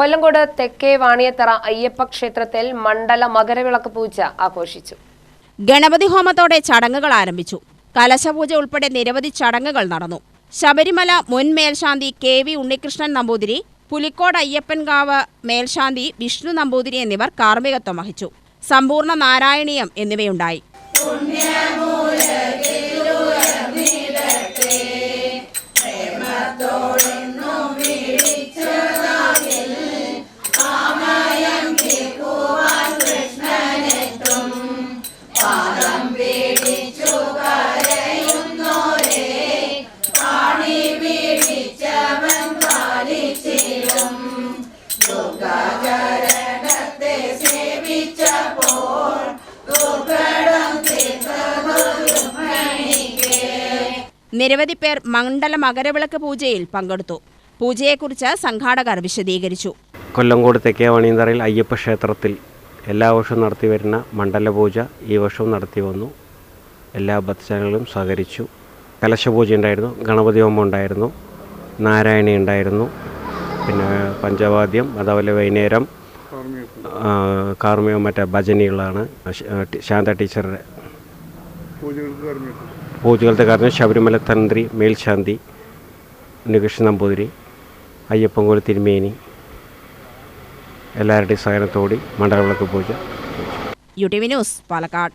കൊല്ലങ്കോട് തെക്കേ വാണിയത്തറ അയ്യപ്പ ക്ഷേത്രത്തിൽ മണ്ഡല മകരവിളക്ക് പൂജ ആഘോഷിച്ചു. ഗണപതി ഹോമത്തോടെ ചടങ്ങുകൾ ആരംഭിച്ചു. കലശപൂജ ഉൾപ്പെടെ നിരവധി ചടങ്ങുകൾ നടന്നു. ശബരിമല മുൻ മേൽശാന്തി കെ വി ഉണ്ണികൃഷ്ണൻ നമ്പൂതിരി പുലിക്കോട് അയ്യപ്പൻകാവ് മേൽശാന്തി വിഷ്ണു നമ്പൂതിരി എന്നിവർ കാർമ്മികത്വം വഹിച്ചു. സമ്പൂർണ നാരായണീയം എന്നിവയുണ്ടായി. നിരവധി പേർ മണ്ഡല മകരവിളക്ക് പൂജയിൽ പങ്കെടുത്തു. പൂജയെക്കുറിച്ച് സംഘാടകർ വിശദീകരിച്ചു. കൊല്ലംകോട് തെക്കേ വണിയന്തറയിൽ അയ്യപ്പ ക്ഷേത്രത്തിൽ എല്ലാ വർഷവും നടത്തി വരുന്ന മണ്ഡല പൂജ ഈ വർഷവും നടത്തി വന്നു. എല്ലാ ഭക്തജനങ്ങളും സഹകരിച്ചു. കലശപൂജ ഉണ്ടായിരുന്നു ഗണപതി ഹോമം ഉണ്ടായിരുന്നു നാരായണി ഉണ്ടായിരുന്നു പിന്നെ പഞ്ചവാദ്യം അതുപോലെ വൈകുന്നേരം ആ, കാർമ്മികം മറ്റേ ഭജനികളാണ്. ശാന്ത ടീച്ചറുടെ. പൂജകളുടെ കാരണം ശബരിമല തന്ത്രി മേൽശാന്തി ഉണ്ണികൃഷ്ണൻ നമ്പൂതിരി അയ്യപ്പൻകോൽ തിരുമേനി എല്ലാവരുടെയും സഹനത്തോടി മണ്ഡലവിളക്ക് പൂജ. U T V news Palakkad.